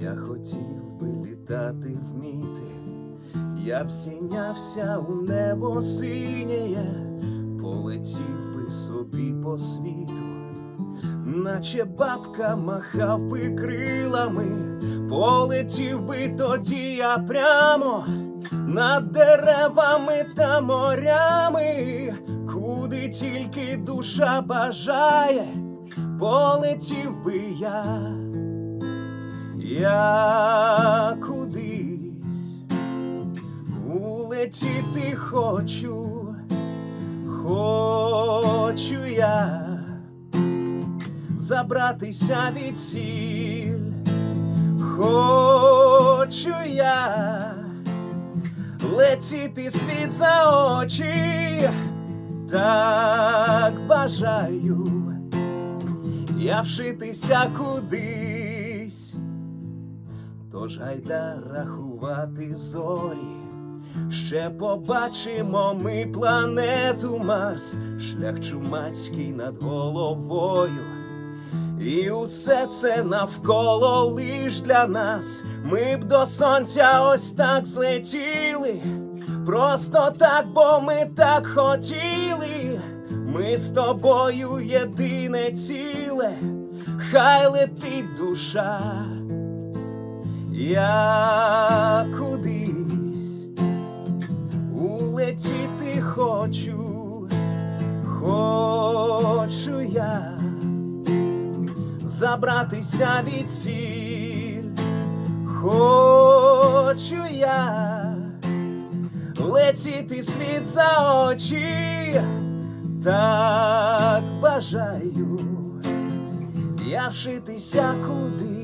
Я хотів би літати вміти, я б здійнявся у небо синє, полетів би собі по світу, наче бабка махав би крилами, полетів би тоді я прямо над деревами та морями, куди тільки душа бажає, полетів би я. Я кудись улетіти хочу, хочу я забратися від сіль, хочу я летіти світ за очі, так бажаю я вшитися кудись. Тож гайда рахувати зорі, ще побачимо ми планету Марс, шлях чумацький над головою. І усе це навколо лиш для нас. Ми б до сонця ось так злетіли. Просто так, бо ми так хотіли. Ми з тобою єдине ціле, хай летить душа. Я кудись улетіти хочу, хочу я забратися від сіль, хочу я летіти світ за очі, так бажаю я вшитися куди.